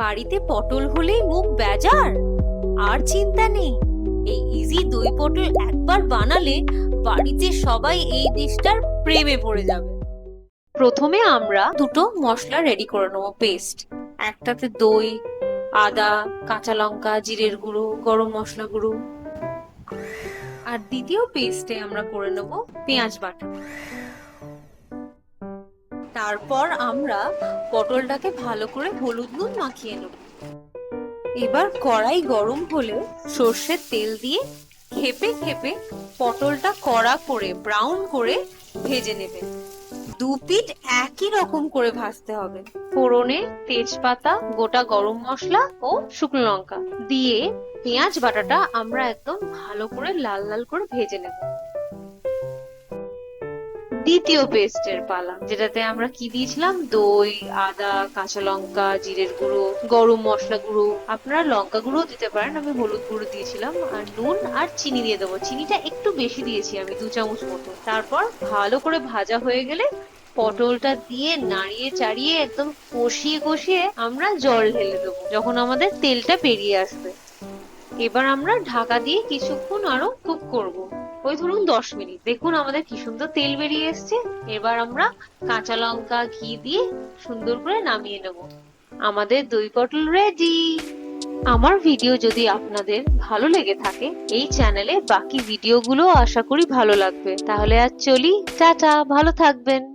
বাড়িতে পটল হলেই মুখ বেজার? আর চিন্তা নেই, এই ইজি দই পটল একবার বানালে বাড়িতে সবাই এই ডিশটার প্রেমে পড়ে যাবে। প্রথমে আমরা দুটো মশলা রেডি করে নেব পেস্ট একটাতে দই, আদা, কাঁচা লঙ্কা, জিরের গুঁড়ো, গরম মশলা গুঁড়ো। আর দ্বিতীয় পেস্টে আমরা করে নেব পেঁয়াজ বাটা। তারপর আমরা পটলটাকে ভালো করে হলুদ নুন মাখিয়ে নেব। এবার কড়াই গরম হলে সর্ষের তেল দিয়ে খেপে খেপে পটলটা কড়া করে ব্রাউন করে ভেজে নেবেন দু পিঠ একই রকম করে ভাজতে হবে। ফোড়নে তেজপাতা, গোটা গরম মশলা ও শুকনো লঙ্কা দিয়ে পেঁয়াজ বাটাটা আমরা একদম ভালো করে লাল লাল করে ভেজে নেব। দ্বিতীয় পেস্টের পালা, যেটাতে আমরা কি দিয়েছিলাম? দই, আদা, কাঁচা লঙ্কা, জিরের গুঁড়ো, গরম মশলা গুঁড়ো। আপনারা লঙ্কা গুঁড়ো দিতে পারেন, আমি হলুদ গুঁড়ো দিয়েছিলাম, আর নুন আর চিনি দিয়ে দেবো। চিনিটা একটু বেশি দিয়েছি আমি, দু চামচ মতো। তারপর ভালো করে ভাজা হয়ে গেলে পটলটা দিয়ে নাড়িয়ে চাড়িয়ে একদম কষিয়ে কষিয়ে আমরা জল ঢেলে দেবো, যখন আমাদের তেলটা বেরিয়ে আসবে। এবার আমরা ঢাকা দিয়ে কিছুক্ষণ আরও কুক করব। ওই ধরুন দশ মিনিট। দেখুন আমাদের কি সুন্দর তেল বেরিয়ে এসছে। এবার আমরা কাঁচা লঙ্কা ঘি দিয়ে সুন্দর করে নামিয়ে নেব। আমাদের দই পটল রেডি আমার ভিডিও যদি আপনাদের ভালো লেগে থাকে, এই চ্যানেলে বাকি ভিডিওগুলো আশা করি ভালো লাগবে। তাহলে আর চলি। টাটা, ভালো থাকবেন।